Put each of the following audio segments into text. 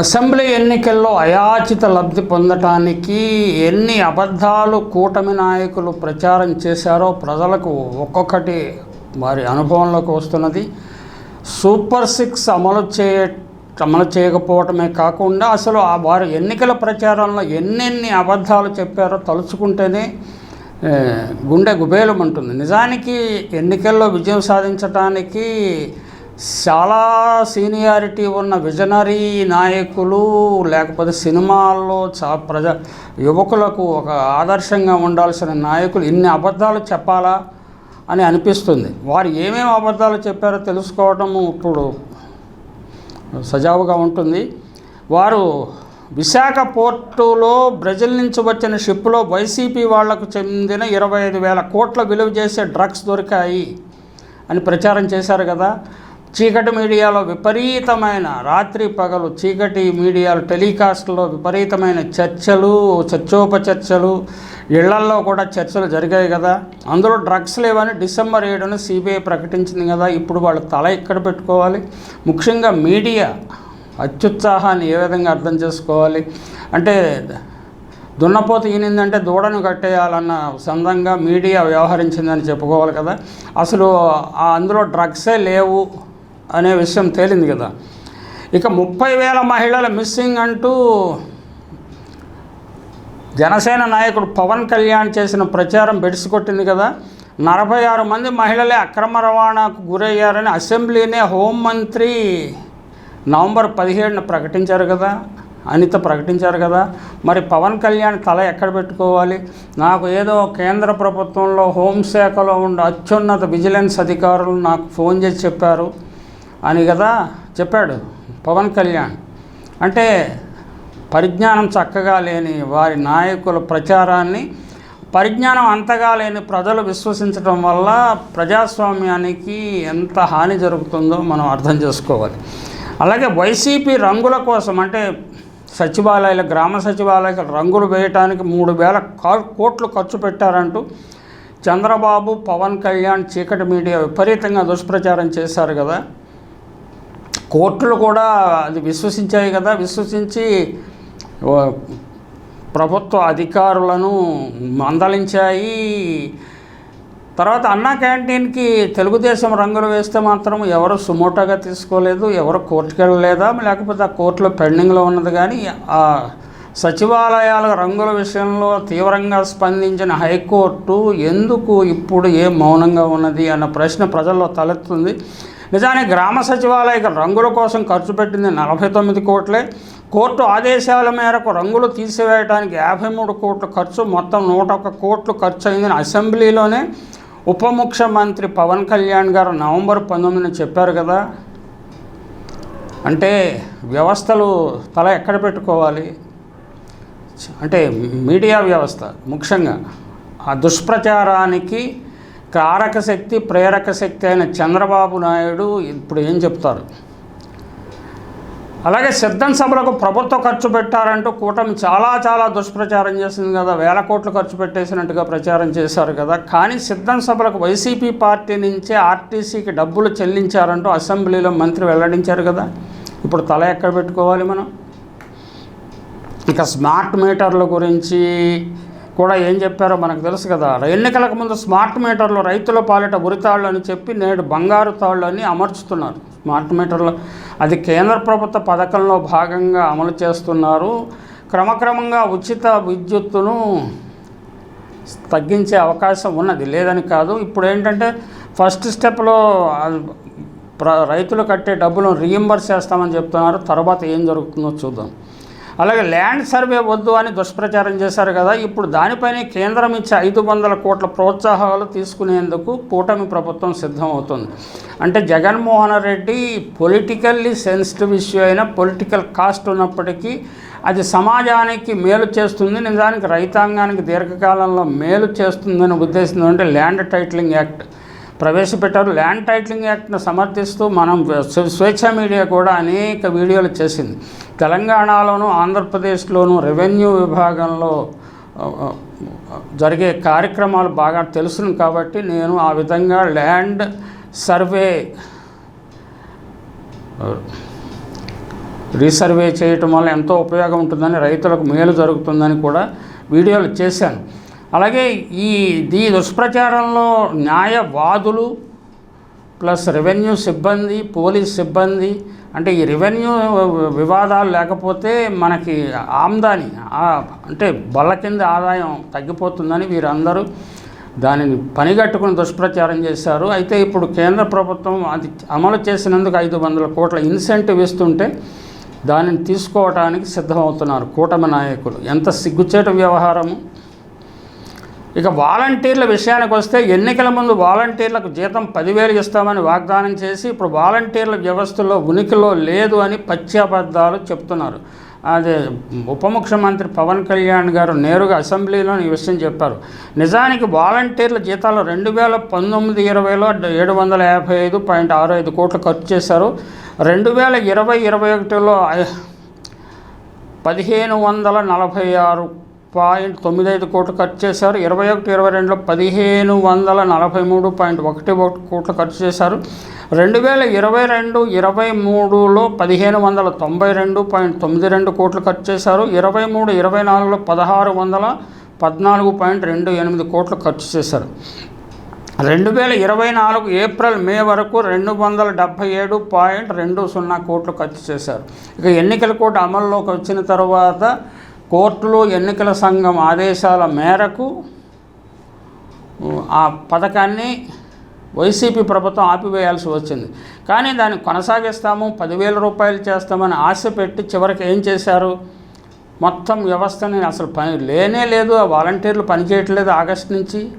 Assembly ఎన్నికల్లో అయాచిత లబ్ధి పొందటానికి ఎన్ని అబద్ధాలు కూటమి నాయకులు ప్రచారం చేశారో ప్రజలకు ఒక్కొక్కటి వారి అనుభవంలోకి వస్తున్నది. సూపర్ సిక్స్ అమలు చేయ అమలు చేయకపోవటమే కాకుండా అసలు ఆ వారు ఎన్నికల ప్రచారంలో ఎన్నెన్ని అబద్ధాలు చెప్పారో తలుచుకుంటేనే గుండె గుబేలం ఉంటుంది నిజానికి ఎన్నికల్లో విజయం సాధించటానికి చాలా సీనియారిటీ ఉన్న విజనరీ నాయకులు లేకపోతే సినిమాల్లో చా ప్రజ యువకులకు ఒక ఆదర్శంగా ఉండాల్సిన నాయకులు ఇన్ని అబద్ధాలు చెప్పాలా అని అనిపిస్తుంది. వారు ఏమేమి అబద్ధాలు చెప్పారో తెలుసుకోవటం ఇప్పుడు సజావుగా ఉంటుంది. వారు విశాఖ పోర్టులో బ్రెజిల్ నుంచి వచ్చిన షిప్లో వైసీపీ వాళ్ళకు చెందిన ఇరవై ఐదు వేల కోట్ల విలువ చేసే డ్రగ్స్ దొరికాయి అని ప్రచారం చేశారు కదా. చీకటి మీడియాలో విపరీతమైన రాత్రి పగలు చీకటి మీడియాలో టెలికాస్ట్లో విపరీతమైన చర్చలు చర్చోపచర్చలు ఇళ్ళల్లో కూడా చర్చలు జరిగాయి కదా. అందులో డ్రగ్స్ లేవని డిసెంబర్ ఏడున సిబిఐ ప్రకటించింది కదా. ఇప్పుడు వాళ్ళు తల ఎక్కడ పెట్టుకోవాలి? ముఖ్యంగా మీడియా అత్యుత్సాహాన్ని ఏ విధంగా అర్థం చేసుకోవాలి? అంటే దున్నపోత ఈనిందంటే దూడను కట్టేయాలన్న సందంగా మీడియా వ్యవహరించిందని చెప్పుకోవాలి కదా. అసలు అందులో డ్రగ్సే లేవు. అనే విషయం తేలింది కదా. ఇక ముప్పై వేల మహిళల మిస్సింగ్ అంటూ జనసేన నాయకుడు పవన్ కళ్యాణ్ చేసిన ప్రచారం బెడిసికొట్టింది కదా. నలభై ఆరు మంది మహిళలే అక్రమ రవాణాకు గురయ్యారని అసెంబ్లీనే హోంమంత్రి నవంబర్ పదిహేడున ప్రకటించారు కదా. అనిత ప్రకటించారు కదా. మరి పవన్ కళ్యాణ్ తల ఎక్కడ పెట్టుకోవాలి? నాకు ఏదో కేంద్ర ప్రభుత్వంలో హోంశాఖలో ఉండే అత్యున్నత విజిలెన్స్ అధికారులు నాకు ఫోన్ చేసి చెప్పారు. అని కదా చెప్పాడు పవన్ కళ్యాణ్. అంటే పరిజ్ఞానం చక్కగా లేని వారి నాయకుల ప్రచారాన్ని పరిజ్ఞానం అంతగా లేని ప్రజలు విశ్వసించడం వల్ల ప్రజాస్వామ్యానికి ఎంత హాని జరుగుతుందో మనం అర్థం చేసుకోవాలి. అలాగే వైసీపీ రంగుల కోసం అంటే సచివాలయాల గ్రామ సచివాలయాల రంగులు వేయటానికి మూడు వేల కోట్లు ఖర్చు పెట్టారంటూ చంద్రబాబు పవన్ కళ్యాణ్ చీకటి మీడియా విపరీతంగా దుష్ప్రచారం చేశారు కదా. కోర్టులు కూడా అది విశ్వసించాయి కదా. విశ్వసించి ప్రభుత్వ అధికారులను మందలించాయి. తర్వాత అన్నా క్యాంటీన్కి తెలుగుదేశం రంగులు వేస్తే మాత్రం ఎవరు సుమోటోగా తీసుకోలేదు ఎవరు కోర్టుకి వెళ్ళలేదా లేకపోతే ఆ కోర్టులో పెండింగ్లో ఉన్నది కానీ ఆ సచివాలయాల రంగుల విషయంలో తీవ్రంగా స్పందించిన హైకోర్టు ఎందుకు ఇప్పుడు ఏం మౌనంగా ఉన్నది అన్న ప్రశ్న ప్రజల్లో తలెత్తుంది. నిజానికి గ్రామ సచివాలయ రంగుల కోసం ఖర్చు పెట్టింది నలభై తొమ్మిది కోట్లే. కోర్టు ఆదేశాల మేరకు రంగులు తీసివేయడానికి యాభై మూడు కోట్ల ఖర్చు మొత్తం నూట ఒక్క కోట్లు ఖర్చు అయిందని అసెంబ్లీలోనే ఉప ముఖ్యమంత్రి పవన్ కళ్యాణ్ గారు నవంబర్ పంతొమ్మిదిన చెప్పారు కదా. అంటే వ్యవస్థలు తల ఎక్కడ పెట్టుకోవాలి? అంటే మీడియా వ్యవస్థ ముఖ్యంగా. ఆ దుష్ప్రచారానికి కారక శక్తి ప్రేరక శక్తి అయిన చంద్రబాబు నాయుడు ఇప్పుడు ఏం చెప్తారు? అలాగే సిద్ధం సభలకు ప్రభుత్వ ఖర్చు పెట్టారంటూ కూటమి చాలా చాలా దుష్ప్రచారం చేసింది కదా. వేల కోట్లు ఖర్చు పెట్టేసినట్టుగా ప్రచారం చేశారు కదా. కానీ సిద్ధం సభలకు వైసీపీ పార్టీ నుంచే ఆర్టీసీకి డబ్బులు చెల్లించారంటూ అసెంబ్లీలో మంత్రి వెల్లడించారు కదా. ఇప్పుడు తల ఎక్కడ పెట్టుకోవాలి మనం? ఇక స్మార్ట్ మీటర్ల గురించి కూడా ఏం చెప్పారో మనకు తెలుసు కదా. ఎన్నికలకు ముందు స్మార్ట్ మీటర్లు రైతుల పాలిట ఉరితాళ్ళు అని చెప్పి నేడు బంగారు తాళ్ళు అని అమర్చుతున్నారు. స్మార్ట్ మీటర్లు అది కేంద్ర ప్రభుత్వ పథకంలో భాగంగా అమలు చేస్తున్నారు. క్రమక్రమంగా ఉచిత విద్యుత్తును తగ్గించే అవకాశం ఉన్నది. లేదని కాదు. ఇప్పుడు ఏంటంటే ఫస్ట్ స్టెప్లో ప్ర- రైతులు కట్టే డబ్బులను రీఎంబర్స్ చేస్తామని చెప్తున్నారు. తర్వాత ఏం జరుగుతుందో చూద్దాం. అలాగే ల్యాండ్ సర్వే వద్దు అని దుష్ప్రచారం చేశారు కదా ఇప్పుడు దానిపైనే కేంద్రం ఇచ్చే ఐదు వందల కోట్ల ప్రోత్సాహాలు తీసుకునేందుకు కూటమి ప్రభుత్వం సిద్ధమవుతుంది. అంటే Jaganmohan Reddy politically sensitive issue అయిన పొలిటికల్ కాస్ట్ ఉన్నప్పటికీ అది సమాజానికి మేలు చేస్తుంది నిజానికి రైతాంగానికి దీర్ఘకాలంలో మేలు చేస్తుందని ఉద్దేశం అంటే ల్యాండ్ టైటిలింగ్ యాక్ట్ ప్రవేశపెట్టారు. ల్యాండ్ టైటిలింగ్ యాక్ట్ను సమర్థిస్తూ మనం స్వేచ్ఛ మీడియా కూడా అనేక వీడియోలు చేసింది. తెలంగాణలోను ఆంధ్రప్రదేశ్లోను రెవెన్యూ విభాగంలో జరిగే కార్యక్రమాలు బాగా తెలుసును కాబట్టి నేను ఆ విధంగా ల్యాండ్ సర్వే రీసర్వే చేయటం వల్ల ఎంతో ఉపయోగం ఉంటుందని రైతులకు మేలు జరుగుతుందని కూడా వీడియోలు చేశాను. అలాగే ఈ ఈ దుష్ప్రచారంలో న్యాయవాదులు ప్లస్ రెవెన్యూ సిబ్బంది పోలీస్ సిబ్బంది అంటే ఈ రెవెన్యూ వివాదాలు లేకపోతే మనకి ఆమ్దాని అంటే బల్ల కింద ఆదాయం తగ్గిపోతుందని వీరందరూ దానిని పనిగట్టుకుని దుష్ప్రచారం చేశారు. అయితే ఇప్పుడు కేంద్ర ప్రభుత్వం అది అమలు చేసినందుకు ఐదు వందల కోట్ల ఇన్సెంటివ్ ఇస్తుంటే దానిని తీసుకోవటానికి సిద్ధమవుతున్నారు కూటమి నాయకులు. ఎంత సిగ్గుచేటు వ్యవహారము. ఇక వాలంటీర్ల విషయానికి వస్తే ఎన్నికల ముందు వాలంటీర్లకు జీతం పదివేలు ఇస్తామని వాగ్దానం చేసి ఇప్పుడు వాలంటీర్ల వ్యవస్థలో ఉనికిలో లేదు అని పచ్చాబద్ధాలు చెప్తున్నారు. అదే ఉప ముఖ్యమంత్రి పవన్ కళ్యాణ్ గారు నేరుగా అసెంబ్లీలో ఈ విషయం చెప్పారు. నిజానికి వాలంటీర్ల జీతాలు రెండు వేల పంతొమ్మిది ఇరవైలో ఏడు వందల యాభై ఐదు పాయింట్ ఆరు ఐదు కోట్లు ఖర్చు చేశారు. రెండు వేల ఇరవై ఇరవై ఒకటిలో పదిహేను వందల నలభై ఆరు పాయింట్ తొమ్మిది ఐదు కోట్లు ఖర్చు చేశారు. ఇరవై ఒకటి ఇరవై రెండులో పదిహేను వందల నలభై మూడు పాయింట్ ఒకటి ఒకటి కోట్లు ఖర్చు చేశారు. రెండు వేల ఇరవై రెండు ఇరవై మూడులో పదిహేను వందల తొంభై రెండు పాయింట్ తొమ్మిది రెండు కోట్లు ఖర్చు చేశారు. ఇరవై మూడు ఇరవై నాలుగులో పదహారు వందల పద్నాలుగు పాయింట్ రెండు ఎనిమిది కోట్లు ఖర్చు చేశారు. రెండు వేల ఇరవై నాలుగు ఏప్రిల్ మే వరకు రెండు వందల డెబ్భై ఏడు పాయింట్ రెండు సున్నా కోట్లు ఖర్చు చేశారు. ఇక ఎన్నికల కోడ్ అమల్లోకి వచ్చిన తర్వాత కోర్టులు ఎన్నికల సంఘం ఆదేశాల మేరకు ఆ పథకాన్ని వైసీపీ ప్రభుత్వం ఆపివేయాల్సి వచ్చింది. కానీ దాన్ని కొనసాగిస్తాము పదివేల రూపాయలు చేస్తామని ఆశ పెట్టి చివరికి ఏం చేశారు? మొత్తం వ్యవస్థని అసలు పని లేనే లేదు ఆ వాలంటీర్లు పనిచేయట్లేదు ఆగస్ట్ నుంచి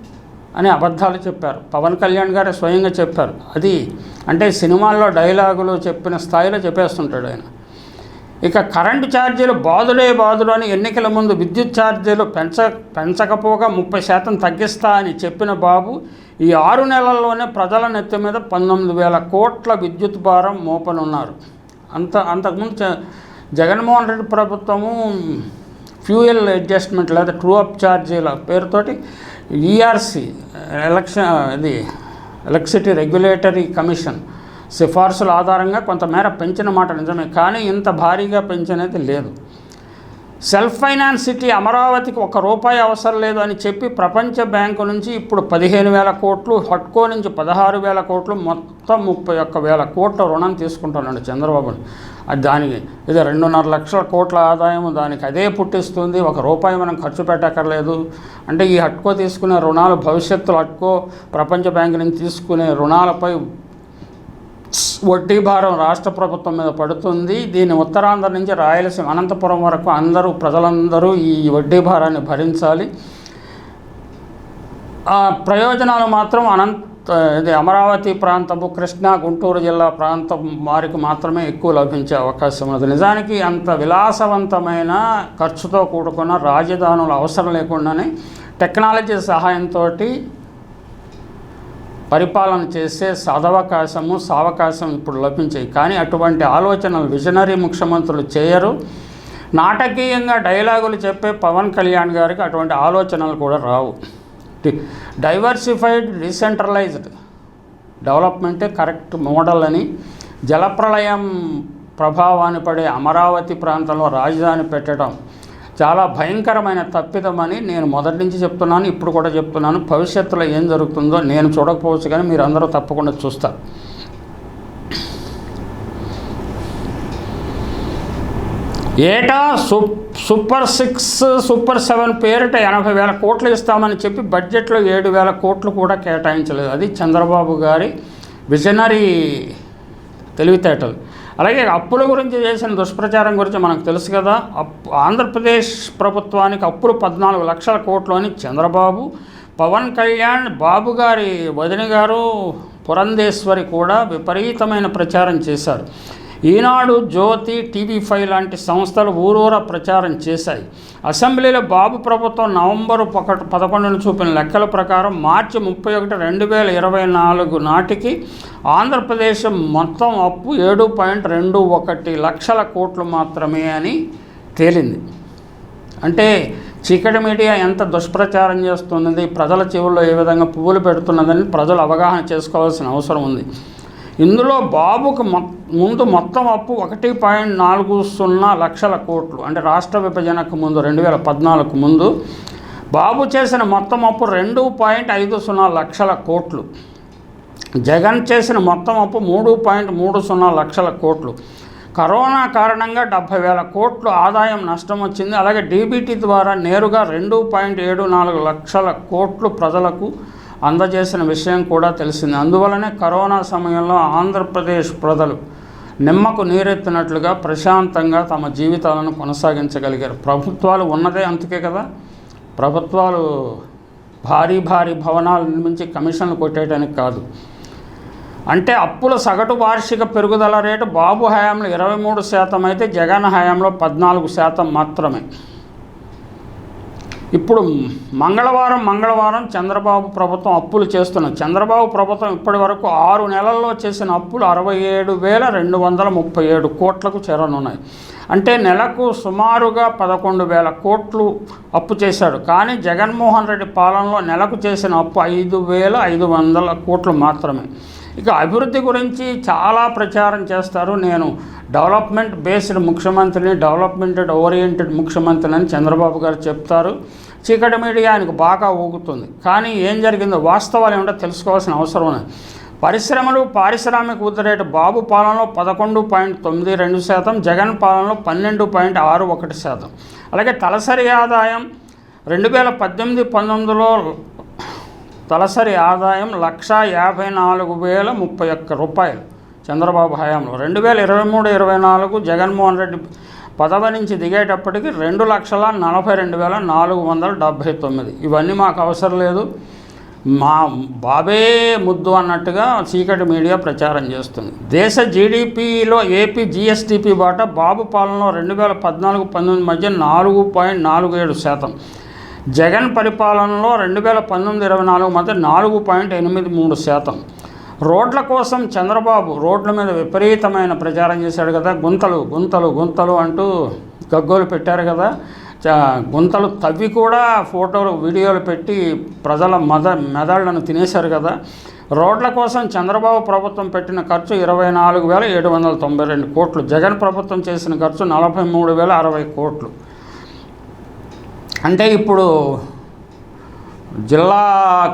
అని అబద్ధాలు చెప్పారు. పవన్ కళ్యాణ్ గారు స్వయంగా చెప్పారు. అది అంటే సినిమాల్లో డైలాగులు చెప్పిన స్థాయిలో చెప్పేస్తుంటాడు ఆయన. ఇక కరెంటు ఛార్జీలు బాదులే బాదులు అని ఎన్నికల ముందు విద్యుత్ ఛార్జీలు పెంచ పెంచకపోగా ముప్పై శాతం తగ్గిస్తా అని చెప్పిన బాబు ఈ ఆరు నెలల్లోనే ప్రజల నెత్తి మీద పంతొమ్మిది వేల కోట్ల విద్యుత్ భారం మోపనున్నారు. అంత అంతకుముందు జగన్మోహన్ రెడ్డి ప్రభుత్వము ఫ్యూయల్ అడ్జస్ట్మెంట్ లేదా ట్రూ అప్ ఛార్జీల పేరుతోటి ఈఆర్సీ ఎలక్షన్ ఇది ఎలక్ట్రిసిటీ రెగ్యులేటరీ కమిషన్ సిఫార్సుల ఆధారంగా కొంతమేర పెంచిన మాట నిజమే కానీ ఇంత భారీగా పెంచనేది లేదు. సెల్ఫ్ ఫైనాన్స్ సిటీ అమరావతికి ఒక రూపాయి అవసరం లేదు అని చెప్పి ప్రపంచ బ్యాంకు నుంచి ఇప్పుడు పదిహేను వేల కోట్లు హట్కో నుంచి పదహారు వేల కోట్లు మొత్తం ముప్పై ఒక్క వేల కోట్ల రుణం తీసుకుంటున్నాడు చంద్రబాబు. అది దానికి ఇది రెండున్నర లక్షల కోట్ల ఆదాయం దానికి అదే పుట్టిస్తుంది ఒక రూపాయి మనం ఖర్చు పెట్టక్కర్లేదు. అంటే ఈ హట్కో తీసుకునే రుణాలు భవిష్యత్తులో హట్కో ప్రపంచ బ్యాంకు నుంచి తీసుకునే రుణాలపై వడ్డీ భారం రాష్ట్ర ప్రభుత్వం మీద పడుతుంది. దీని ఉత్తరాంధ్ర నుంచి రాయలసీమ అనంతపురం వరకు అందరూ ప్రజలందరూ ఈ వడ్డీ భారాన్ని భరించాలి. ఆ ప్రయోజనాలు మాత్రం అనంత ఇది అమరావతి ప్రాంతము కృష్ణా గుంటూరు జిల్లా ప్రాంతం వారికి మాత్రమే ఎక్కువ లభించే అవకాశం ఉన్నది. నిజానికి అంత విలాసవంతమైన ఖర్చుతో కూడుకున్న రాజధానుల అవసరం లేకుండానే టెక్నాలజీ సహాయంతో పరిపాలన చేసే సదవకాశము సావకాశం ఇప్పుడు లభించాయి. కానీ అటువంటి ఆలోచనలు విజనరీ ముఖ్యమంత్రులు చేయరు. నాటకీయంగా డైలాగులు చెప్పే పవన్ కళ్యాణ్ గారికి అటువంటి ఆలోచనలు కూడా రావు. డైవర్సిఫైడ్ డిసెంట్రలైజ్డ్ డెవలప్మెంటే కరెక్ట్ మోడల్ అని జలప్రళయం ప్రభావాన్ని పడే అమరావతి ప్రాంతంలో రాజధాని పెట్టడం చాలా భయంకరమైన తప్పిదమని నేను మొదటి నుంచి చెప్తున్నాను ఇప్పుడు కూడా చెప్తున్నాను. భవిష్యత్తులో ఏం జరుగుతుందో నేను చూడకపోవచ్చు కానీ మీరు అందరూ తప్పకుండా చూస్తారు. ఏటా సూపర్ సిక్స్ సూపర్ సెవెన్ పేరిట ఎనభై వేల కోట్లు ఇస్తామని చెప్పి బడ్జెట్లో ఏడు వేల కోట్లు కూడా కేటాయించలేదు. అది చంద్రబాబు గారి విజనరీ తెలివితేటలు. అలాగే అప్పుల గురించి చేసిన దుష్ప్రచారం గురించి మనకు తెలుసు కదా. అప్పు ఆంధ్రప్రదేశ్ ప్రభుత్వానికి అప్పులు పద్నాలుగు లక్షల కోట్లు అని చంద్రబాబు పవన్ కళ్యాణ్ బాబు గారి వదిన గారు పురంధేశ్వరి కూడా విపరీతమైన ప్రచారం చేశారు. ఈనాడు జ్యోతి టీవీ ఫైవ్ లాంటి సంస్థలు ఊరూరా ప్రచారం చేశాయి. అసెంబ్లీలో బాబు ప్రభుత్వం నవంబరు పక పదకొండును చూపిన లెక్కల ప్రకారం మార్చి ముప్పై ఒకటి రెండు వేల ఇరవై నాలుగు నాటికి ఆంధ్రప్రదేశ్ మొత్తం అప్పు ఏడు పాయింట్ రెండు ఒకటి లక్షల కోట్లు మాత్రమే అని తేలింది. అంటే చీకటి మీడియా ఎంత దుష్ప్రచారం చేస్తున్నది ప్రజల చెవుల్లో ఏ విధంగా పువ్వులు పెడుతున్నదని ప్రజలు అవగాహన చేసుకోవాల్సిన అవసరం ఉంది. ఇందులో బాబుకు మొ ముందు మొత్తం అప్పు ఒకటి పాయింట్ నాలుగు సున్నా లక్షల కోట్లు. అంటే రాష్ట్ర విభజనకు ముందు రెండు వేల పద్నాలుగు ముందు బాబు చేసిన మొత్తం అప్పు రెండు పాయింట్ ఐదు సున్నా లక్షల కోట్లు. జగన్ చేసిన మొత్తం అప్పు మూడు పాయింట్ మూడు సున్నా లక్షల కోట్లు. కరోనా కారణంగా డెబ్భై వేల కోట్లు ఆదాయం నష్టం వచ్చింది. అలాగే డీబీటీ ద్వారా నేరుగా రెండు పాయింట్ ఏడు నాలుగు లక్షల కోట్లు ప్రజలకు అందజేసిన విషయం కూడా తెలిసింది. అందువలనే కరోనా సమయంలో ఆంధ్రప్రదేశ్ ప్రజలు నిమ్మకు నీరెత్తినట్లుగా ప్రశాంతంగా తమ జీవితాలను కొనసాగించగలిగారు. ప్రభుత్వాలు ఉన్నదే అందుకే కదా. ప్రభుత్వాలు భారీ భారీ భవనాలు నిర్మించి కమిషన్లు కొట్టేయడానికి కాదు. అంటే అప్పుల సగటు వార్షిక పెరుగుదల రేటు బాబు హయాంలో ఇరవై మూడు శాతం అయితే జగన్ హయాంలో పద్నాలుగు శాతం మాత్రమే. ఇప్పుడు మంగళవారం మంగళవారం చంద్రబాబు ప్రభుత్వం అప్పులు చేస్తున్న చంద్రబాబు ప్రభుత్వం ఇప్పటి వరకు ఆరు నెలల్లో చేసిన అప్పులు అరవై ఏడు వేల రెండు వందల ముప్పై ఏడు కోట్లకు చేరనున్నాయి. అంటే నెలకు సుమారుగా పదకొండు వేల కోట్లు అప్పు చేశాడు. కానీ జగన్మోహన్ రెడ్డి పాలనలో నెలకు చేసిన అప్పు ఐదు వేల ఐదు వందల కోట్లు మాత్రమే. ఇక అభివృద్ధి గురించి చాలా ప్రచారం చేస్తారు. నేను డెవలప్మెంట్ బేస్డ్ ముఖ్యమంత్రిని డెవలప్మెంట్ ఓరియంటెడ్ ముఖ్యమంత్రిని అని చంద్రబాబు గారు చెప్తారు. చీకటి మీడియా ఆయనకు బాగా ఊగుతుంది. కానీ ఏం జరిగిందో వాస్తవాలు ఏమిటో తెలుసుకోవాల్సిన అవసరం ఉంది పరిశ్రమలు పారిశ్రామిక వృద్ధి రేటు బాబు పాలనలో పదకొండు పాయింట్ తొమ్మిది రెండు శాతం జగన్ పాలనలో పన్నెండు పాయింట్ ఆరు ఒకటి శాతం. అలాగే తలసరి ఆదాయం రెండు వేల పద్దెనిమిది పంతొమ్మిదిలో తలసరి ఆదాయం లక్ష యాభై నాలుగు వేల ముప్పై ఒక్క రూపాయలు. చంద్రబాబు హయాంలో రెండు వేల ఇరవై మూడు ఇరవై నాలుగు జగన్మోహన్ రెడ్డి పదవి నుంచి దిగేటప్పటికి రెండు లక్షల నలభై రెండు వేల నాలుగు వందల డెబ్భై తొమ్మిది. ఇవన్నీ మాకు అవసరం లేదు. మా బాబే ముద్దు అన్నట్టుగా చీకటి మీడియా ప్రచారం చేస్తుంది. దేశ జీడిపిలో ఏపీ జిఎస్టిపి బాట బాబు పాలనలో రెండు వేల పద్నాలుగు పంతొమ్మిది మధ్య నాలుగు పాయింట్ నాలుగు ఏడు శాతం. జగన్ పరిపాలనలో రెండు వేల పంతొమ్మిది ఇరవై నాలుగు మధ్య నాలుగు పాయింట్ ఎనిమిది మూడు శాతం. రోడ్ల కోసం చంద్రబాబు రోడ్ల మీద విపరీతమైన ప్రచారం చేశాడు కదా. గుంతలు గుంతలు గుంతలు అంటూ గగ్గోలు పెట్టారు కదా. చ- గుంతలు తవ్వి కూడా ఫోటోలు వీడియోలు పెట్టి ప్రజల మద మెదళ్ళను తినేశారు కదా. రోడ్ల కోసం చంద్రబాబు ప్రభుత్వం పెట్టిన ఖర్చు ఇరవై నాలుగు వేల ఏడు వందల తొంభై రెండు కోట్లు. జగన్ ప్రభుత్వం చేసిన ఖర్చు నలభై మూడు వేల అరవై కోట్లు. అంటే ఇప్పుడు జిల్లా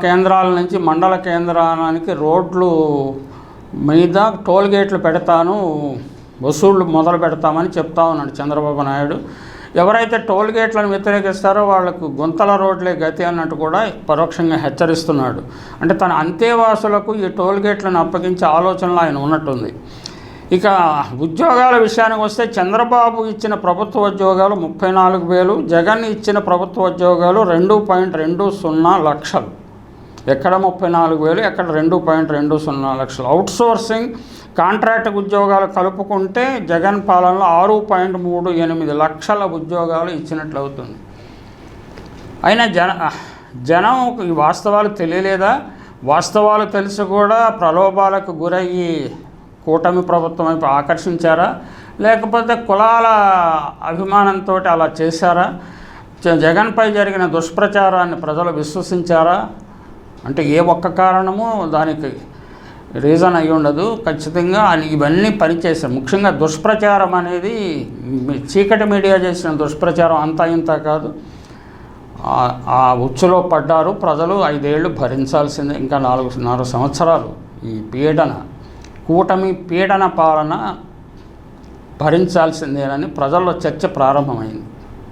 కేంద్రాల నుంచి మండల కేంద్రానికి రోడ్లు మీద టోల్ గేట్లు పెడతాను వసూళ్ళు మొదలు పెడతామని చెప్తా ఉన్నాడు చంద్రబాబు నాయుడు. ఎవరైతే టోల్ గేట్లను వ్యతిరేకిస్తారో వాళ్ళకు గుంతల రోడ్లే గతి అన్నట్టు కూడా పరోక్షంగా హెచ్చరిస్తున్నాడు. అంటే తన అంతేవాసులకు ఈ టోల్ గేట్లను అప్పగించే ఆలోచనలో ఆయన ఉన్నట్టుంది. ఇక ఉద్యోగాల విషయానికి వస్తే చంద్రబాబు ఇచ్చిన ప్రభుత్వ ఉద్యోగాలు ముప్పై నాలుగు వేలు జగన్ ఇచ్చిన ప్రభుత్వ ఉద్యోగాలు రెండు పాయింట్ రెండు సున్నా లక్షలు. ఎక్కడ ముప్పై నాలుగు వేలు ఎక్కడ రెండు పాయింట్ రెండు సున్నా లక్షలు. అవుట్ సోర్సింగ్ కాంట్రాక్ట్ ఉద్యోగాలు కలుపుకుంటే జగన్ పాలనలో ఆరు పాయింట్ మూడు ఎనిమిది లక్షల ఉద్యోగాలు ఇచ్చినట్లు అవుతుంది. అయినా జన జనం ఈ వాస్తవాలు తెలియలేదా? వాస్తవాలు తెలిసి కూడా ప్రలోభాలకు గురయ్యి కూటమి ప్రభుత్వం వైపు ఆకర్షించారా? లేకపోతే కులాల అభిమానంతో అలా చేశారా? జ- జగన్పై జరిగిన దుష్ప్రచారాన్ని ప్రజలు విశ్వసించారా? అంటే ఏ ఒక్క కారణము దానికి రీజన్ అయి ఉండదు. ఖచ్చితంగా ఇవన్నీ పనిచేశాయి ముఖ్యంగా దుష్ప్రచారం అనేది చీకటి మీడియా చేసిన దుష్ప్రచారం అంతా ఇంత కాదు. ఆ- ఉచ్చులో పడ్డారు ప్రజలు. ఐదేళ్ళు భరించాల్సిందే. ఇంకా నాలుగు నాలుగు సంవత్సరాలు ఈ పీడన. కూటమి పీడన పాలన భరించాల్సిందేనని ప్రజల్లో చర్చ ప్రారంభమైంది.